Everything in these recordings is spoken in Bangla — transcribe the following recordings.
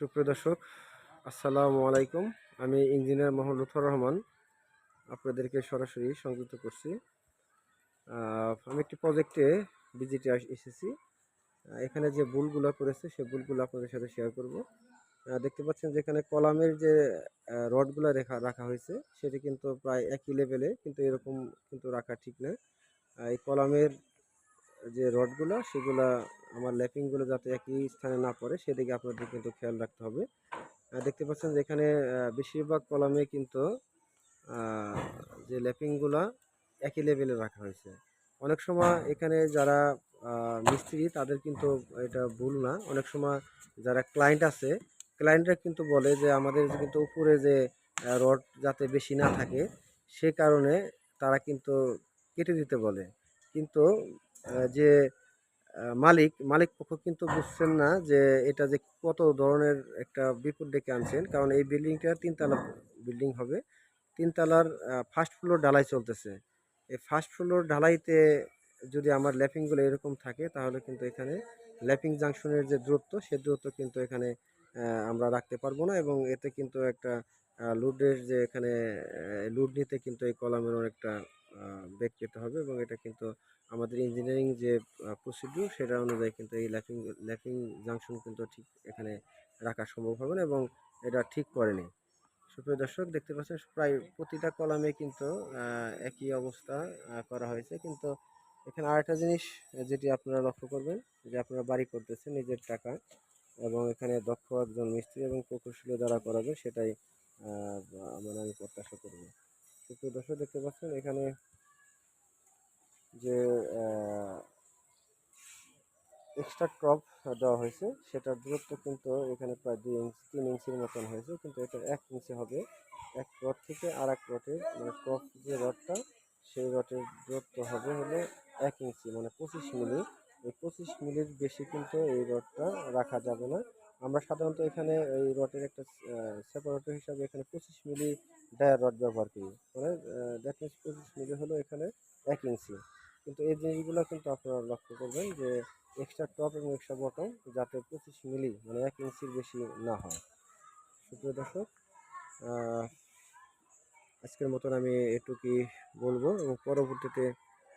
সুপ্রিয় দর্শক, আসসালামু আলাইকুম। আমি ইঞ্জিনিয়ার মোহাম্মদ রহমান, আপনাদেরকে সরাসরি সংযুক্ত করছি। আমি একটি প্রজেক্টে ভিজিটে এসেছি। এখানে যে ভুলগুলো করেছে, সে ভুলগুলো আপনাদের সাথে শেয়ার করব। দেখতে পাচ্ছেন যে এখানে কলামের যে রডগুলো রেখা, রাখা হয়েছে, সেটি কিন্তু প্রায় একই লেভেলে কিন্তু এরকম কিন্তু রাখা ঠিক না এই কলামের যে রডগুলো, সেগুলা আমার ল্যাপিংগুলো যাতে একই স্থানে না পড়ে, সেদিকে আপনাদের কিন্তু খেয়াল রাখতে হবে। দেখতে পাচ্ছেন যে এখানে বেশিরভাগ কলামে কিন্তু যে ল্যাপিংগুলা একই লেভেলে রাখা হয়েছে। অনেক সময় এখানে যারা মিস্ত্রি, তাদের কিন্তু এটা ভুল না। অনেক সময় যারা ক্লায়েন্ট আছে, ক্লায়েন্টরা কিন্তু বলে যে আমাদের কিন্তু উপরে যে রড যাতে বেশি না থাকে, সে কারণে তারা কিন্তু কেটে দিতে বলে। কিন্তু যে মালিক মালিক পক্ষ কিন্তু বুঝছেন না যে, এটা যে কত ধরনের একটা বিপদ ডেকে আনছেন। কারণ এই বিল্ডিংটা তিনতলা বিল্ডিং হবে। তিনতলার ফার্স্ট ফ্লোর ঢালাই চলতেছে। এই ফার্স্ট ফ্লোর ঢালাইতে যদি আমার ল্যাপিংগুলো এরকম থাকে, তাহলে কিন্তু এখানে ল্যাপিং জাংশনের যে দূরত্ব, সে দূরত্ব কিন্তু এখানে আমরা রাখতে পারব না এবং এতে কিন্তু একটা লুডের যে এখানে লুড নিতে কিন্তু এই কলামের অনেকটা বেগ পেতে হবে এবং এটা কিন্তু আমাদের ইঞ্জিনিয়ারিং যে প্রসিডিউর সেটা অনুযায়ী কিন্তু এই ল্যাপিং ল্যাপিং জাংশন কিন্তু ঠিক এখানে রাখা সম্ভব হবে না এবং এটা ঠিক করেনি। সুপ্রিয় দর্শক, দেখতে পাচ্ছেন প্রায় প্রতিটা কলামে কিন্তু একই অবস্থা করা হয়েছে। কিন্তু এখানে আরেকটা জিনিস, যেটি আপনারা লক্ষ্য করবেন যে আপনারা বাড়ি করতেছেন, নিজের টাকা। এবং এখানে দক্ষ একজন মিস্ত্রি এবং প্রকৌশলী দ্বারা করাবে সেটাই মানে আমি প্রত্যাশা করব সুপ্রিয় দর্শক, দেখতে পাচ্ছেন এখানে যে এক্সট্রা টপ দেওয়া হয়েছে, সেটার দূরত্ব কিন্তু এখানে প্রায় দুই ইঞ্চি, তিন ইঞ্চির মতন হয়েছে, কিন্তু এটা এক ইঞ্চি হবে। এক রড থেকে আর এক রডের মানে টপ যে রডটা সেই রটের দূরত্ব হবে হলো এক ইঞ্চি মানে পঁচিশ মিলি। পঁচিশ মিলির বেশি কিন্তু এই রডটা রাখা যাবে না। আমরা সাধারণত এখানে এই রডের একটা সেপারেটর হিসাবে এখানে পঁচিশ মিলি ডায়ার রড ব্যবহার করি। মানে দ্যাট মিনস পঁচিশ মিলি হলো এখানে এক ইঞ্চি। কিন্তু এই জিনিসগুলো কিন্তু আপনারা লক্ষ্য করবেন যে এক্সট্রা টপ এবং এক্সট্রা বটম যাতে পঁচিশ মিলি মানে এক ইঞ্চির বেশি না হয়। সুপ্রিয় দর্শক আজকের মতন আমি এটুকুই বলব এবং পরবর্তীতে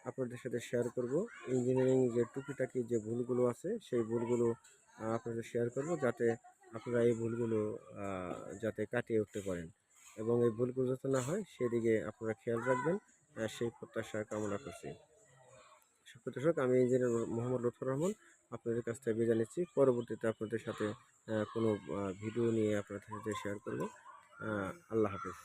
আপনাদের সাথে শেয়ার করব। ইঞ্জিনিয়ারিং যে টুকিটাকি যে ভুলগুলো আছে, সেই ভুলগুলো আপনাদের শেয়ার করব যাতে আপনারা এই ভুলগুলো যাতে কাটিয়ে উঠতে পারেন। এবং এই ভুলগুলো যাতে না হয়, সেদিকে আপনারা খেয়াল রাখবেন সেই প্রত্যাশা কামনা করছি। সুপ্রিয় আমি ইঞ্জিনিয়ার মোহাম্মদ লুৎফর রহমান, আপনাদের কাছ থেকে বিদায় নিচ্ছি। পরবর্তীতে আপনাদের সাথে কোনো ভিডিও নিয়ে আপনাদের সাথে শেয়ার করব। আল্লাহ হাফিজ।